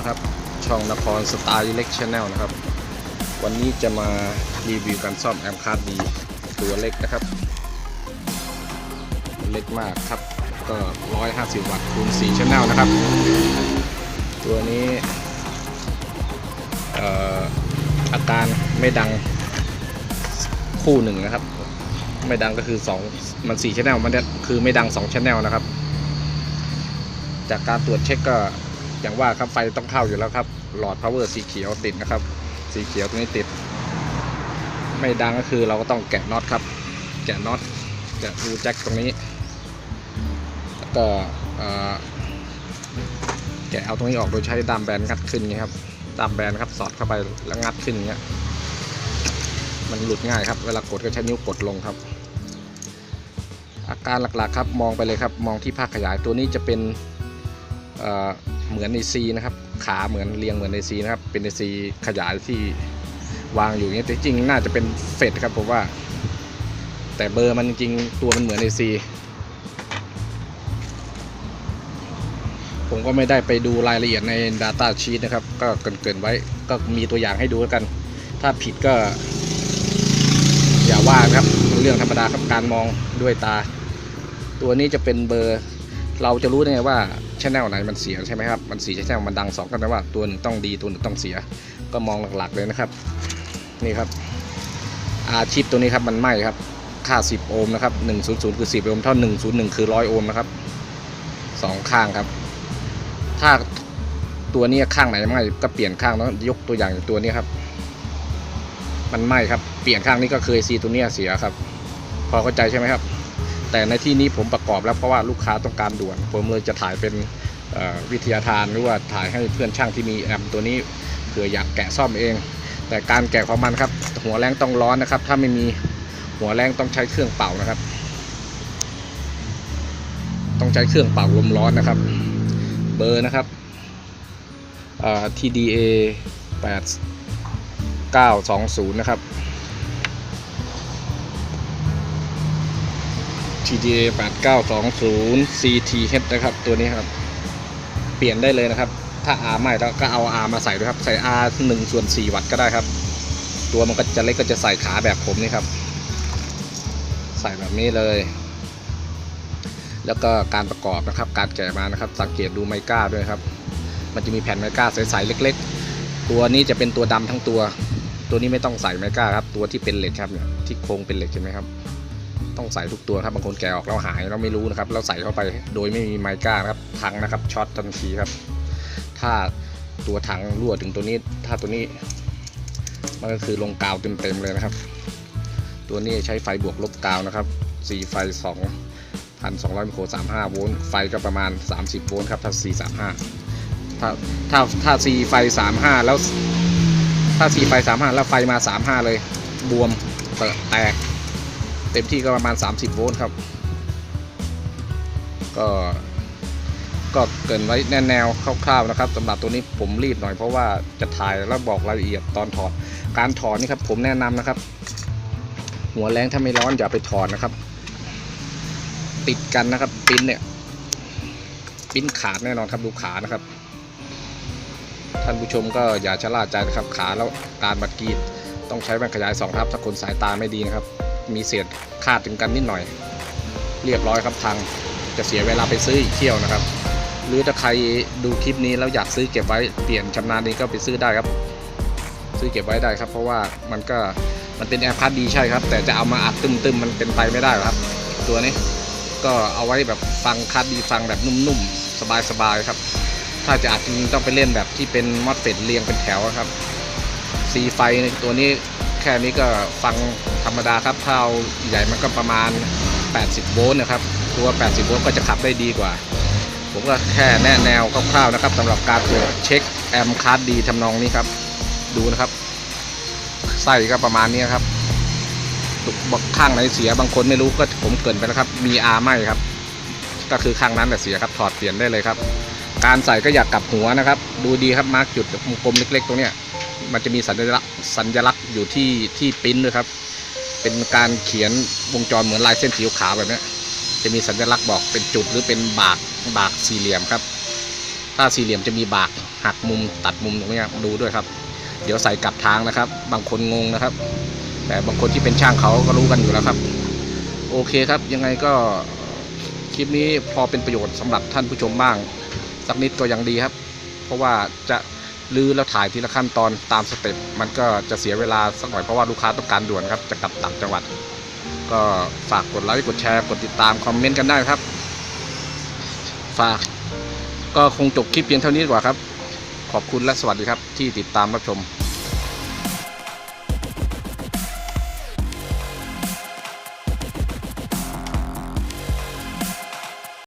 นะครับ ช่องนครสไตล์เล็กชันแนลนะครับ วันนี้จะมารีวิวการซ่อมแอมคาร์ดีตัวเล็กนะครับ เล็กมากครับ ก็ 150 วัตต์คูณ4ชันแนลนะครับ ตัวนี้เอ่อาการไม่ดังคู่หนึ่งนะครับ ไม่ดังก็คือ 2 มัน4ชันแนลมันคือไม่ดัง2ชันแนลนะครับ จากการตรวจเช็คก็ อย่างว่าครับไฟต้องเข้าอยู่แล้วครับ หลอด power สีเขียวติดนะครับ สีเขียวตรงนี้ติด ไม่ดังก็คือเราก็ต้องแกะน็อตครับ แกะน็อตแกะรูแจ็คตรงนี้แล้วก็แกะเอาตรงนี้ออกโดยใช้ดามแบนงัดขึ้นนี้ครับดามแบนครับสอดเข้าไปแล้วงัดขึ้นเงี้ยมันหลุดง่ายครับเวลากดก็ใช้นิ้วกดลงครับ อาการหลักๆครับมองไปเลยครับ มองที่ภาคขยายตัวนี้จะเป็น เหมือนในซีนะครับ ขาเหมือนเรียงเหมือนในซีนะครับ เป็นในซีขยายที่วางอยู่อย่างนี้แต่จริงๆน่าจะเป็นเฟดครับผมว่า แต่เบอร์มันจริงตัวมันเหมือนในซีผมก็ไม่ได้ไปดูรายละเอียดใน Data Sheet นะครับ ก็เกินๆไว้ก็มีตัวอย่างให้ดูแล้วกัน ถ้าผิดก็ อย่าว่าครับเป็นเรื่องธรรมดาครับการมองด้วยตา ตัวนี้จะเป็นเบอร์ เราจะรู้ได้ไงว่า ชแนลไหนมันเสียใช่ไหมครับ มันสีชแนลมันดังสองกันแปลว่าตัวหนึ่งต้องดีตัวหนึ่งต้องเสีย ก็มองหลักๆเลยนะครับ นี่ครับ อาชิปตัวนี้ครับมันไหม้ครับ ค่า 10 โอห์มนะครับ 100 คือ 10 โอห์มเท่า 101 คือ 100 โอห์มนะครับสองข้างครับ ถ้าตัวนี้ข้างไหนไหม้ก็เปลี่ยนข้างแล้วยกตัวอย่างตัวนี้ครับ มันไหม้ครับ เปลี่ยนข้างนี้ก็เคยซีตัวเนี้ยเสียครับ พอเข้าใจใช่ไหมครับ แต่ในที่นี้ผมประกอบแล้วเพราะว่าลูกค้าต้องการด่วน ผมเลยจะถ่ายเป็นวิทยาทานหรือว่าถ่ายให้เพื่อนช่างที่มีแอมตัวนี้เผื่ออยากแกะซ่อมเอง แต่การแกะของมันครับหัวแรงต้องร้อนนะครับ ถ้าไม่มีหัวแรงต้องใช้เครื่องเป่านะครับ ต้องใช้เครื่องเป่าลมร้อนนะครับ เบอร์นะครับเอ่อ TDA 8 920 นะครับ TDA 8920 CTH นะครับ ตัวนี้ครับ เปลี่ยนได้เลยนะครับ ถ้า R ไม่แล้วก็เอา R มาใส่ด้วยครับ ใส่ R 1ส่วน4วัตต์ก็ได้ครับ ตัวมันก็จะเล็กก็จะใส่ขาแบบผมนี่ครับ ใส่แบบนี้เลย แล้วก็การประกอบนะครับ การแกะมานะครับ สังเกตดูไมก้าด้วยครับ มันจะมีแผ่นไมก้าใสๆเล็ก ๆ ตัวนี้จะเป็นตัวดำทั้งตัว ตัวนี้ไม่ต้องใส่ไมก้าครับ ตัวที่เป็นเหล็กครับเนี่ยที่โครงเป็นเหล็กเห็นไหมครับ ต้องใส่ทุกตัวครับบางคนแกะออกแล้วหายเราไม่รู้นะครับเราใส่เข้าไปโดยไม่มีไมก้านะครับถังนะครับช็อตทันทีครับ ถ้าตัวถังรั่วถึงตัวนี้ ถ้าตัวนี้มันก็คือลงกาวเต็มๆเลยนะครับ ตัวนี้ใช้ไฟบวกลบกาวนะครับสีไฟ2 1,200มิโคร35 โวลต์ไฟก็ประมาณ 30 โวลต์ครับถ้า 435 ถ้าถ้าถ้า C ไฟ 35 แล้วถ้า C ไฟ 35 แล้วไฟมา 35 เลย บวมเปิดแตก เต็มที่ก็ประมาณ 30 โวลต์ครับ ก็ก็เกินไว้แนแนวคร่าวๆนะครับสำหรับตัวนี้ผมรีบหน่อยเพราะว่าจะถ่ายแล้วบอกรายละเอียดตอนถอด การถอดนี่ครับผมแนะนำนะครับ หัวแรงถ้าไม่ร้อนอย่าไปถอดนะครับ ติดกันนะครับปิ้นเนี่ยปิ้นขาดแน่นอนครับดูขานะครับ ท่านผู้ชมก็อย่าชะล่าใจนะครับขาแล้วการบัดกีดต้องใช้แว่นขยายสองทับถ้าคนสายตาไม่ดีนะครับ มีเศษคาดถึงกันนิดหน่อย เรียบร้อยครับพังจะเสียเวลาไปซื้ออีกเที่ยวนะครับ หรือถ้าใครดูคลิปนี้แล้วอยากซื้อเก็บไว้เปลี่ยนชำนาญนี้ก็ไปซื้อได้ครับ ซื้อเก็บไว้ได้ครับ เพราะว่ามันก็มันเป็นแอร์พาร์ดีใช่ครับ แต่จะเอามาอัดตึมๆมันเป็นไปไม่ได้ครับ ตัวนี้ก็เอาไว้แบบฟังคัดดีฟังแบบนุ่มๆ สบายๆครับ ถ้าจะอัดจริงๆต้องไปเล่นแบบที่เป็นมอดเฟดเรียงเป็นแถวครับซีไฟตัวนี้ แค่นี้ก็ฟังธรรมดาครับถ้าเอาใหญ่มันก็ประมาณ 80 โวลต์นะครับตัว 80 โวลต์ก็จะขับได้ดีกว่า ผมก็แค่แนะแนวคร่าวๆนะครับสำหรับการตรวจเช็คแอมคาร์ดดีทำนองนี้ครับ ดูนะครับไส้ก็ประมาณนี้ครับบข้างไหนเสียบางคนไม่รู้ก็ผมเกินไปแล้วครับ มีอาไหมครับ ก็คือข้างนั้นแหละเสียครับถอดเปลี่ยนได้เลยครับ การใส่ก็อยากกลับหัวนะครับ ดูดีครับมาร์กจุดกลมเล็ก ๆ ตรงเนี้ย มันจะมีสัญลักษณ์สัญลักษณ์อยู่ที่ที่ปิ้นด้วยครับ เป็นการเขียนวงจรเหมือนลายเส้นสีขาวแบบนี้จะมีสัญลักษณ์บอกเป็นจุดหรือเป็นบากบากสี่เหลี่ยมครับ ถ้าสี่เหลี่ยมจะมีบากหักมุมตัดมุมตรงนี้ดูด้วยครับ เดี๋ยวใส่กลับทางนะครับ บางคนงงนะครับ แต่บางคนที่เป็นช่างเขาก็รู้กันอยู่แล้วครับ โอเคครับ ยังไงก็คลิปนี้พอเป็นประโยชน์สำหรับท่านผู้ชมบ้าง สักนิดก็ยังดีครับ เพราะว่าจะ หรือเราถ่ายทีละขั้นตอนตามสเต็ปมันก็จะเสียเวลาสักหน่อยเพราะว่าลูกค้าต้องการด่วนครับจะกลับต่างจังหวัด ก็ฝากกดไลค์กดแชร์กดติดตามคอมเมนต์กันได้ครับ ฝากก็คงจบคลิปเพียงเท่านี้ดีกว่าครับ ขอบคุณและสวัสดีครับที่ติดตามรับชม